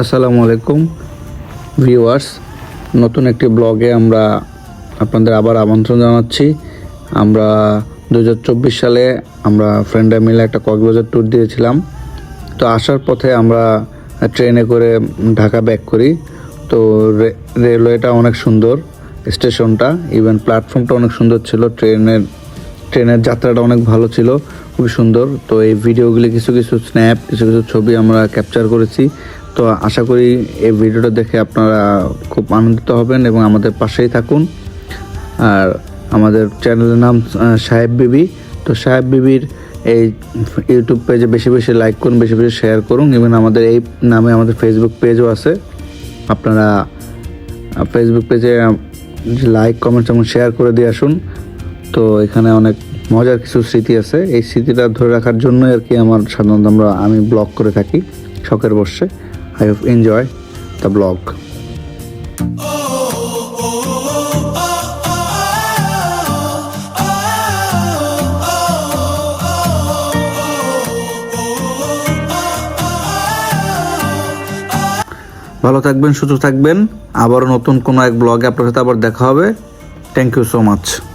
আসসালামু আলাইকুম, ভিউয়ার্স। নতুন একটি ব্লগে আমরা আপনাদের আবার আমন্ত্রণ জানাচ্ছি। আমরা দু হাজার চব্বিশ সালে আমরা ফ্রেন্ডরা মিলে একটা কক্সবাজার ট্যুর দিয়েছিলাম। তো আসার পথে আমরা ট্রেনে করে ঢাকা ব্যাক করি। তো রেলওয়েটা অনেক সুন্দর, স্টেশনটা ইভেন প্ল্যাটফর্মটা অনেক সুন্দর ছিল। ট্রেনের ট্রেনের যাত্রাটা অনেক ভালো ছিল, খুবই সুন্দর। তো এই ভিডিওগুলি কিছু কিছু স্ন্যাপ কিছু কিছু ছবি আমরা ক্যাপচার করেছি। তো আশা করি এই ভিডিওটা দেখে আপনারা খুব আনন্দিত হবেন এবং আমাদের পাশেই থাকুন। আর আমাদের চ্যানেলের নাম সাহেব বিবি। তো সাহেব বিবির এই ইউটিউব পেজে বেশি বেশি লাইক করুন, বেশি বেশি শেয়ার করুন। ইভেন আমাদের এই নামে আমাদের ফেসবুক পেজও আছে। আপনারা ফেসবুক পেজে লাইক কমেন্টস এবং শেয়ার করে দিয়ে আসুন। তো এখানে অনেক মজার কিছু স্মৃতি আছে। এই স্মৃতিটা ধরে রাখার জন্যই আর কি আমার সাধারণত আমরা, আমি ব্লগ করে থাকি শখের বসে I have enjoy the blog ভালো থাকবেন, সুস্থ থাকবেন। আবারও নতুন কোনো এক ব্লগে আপনার সাথে আবার দেখা হবে। Thank you so much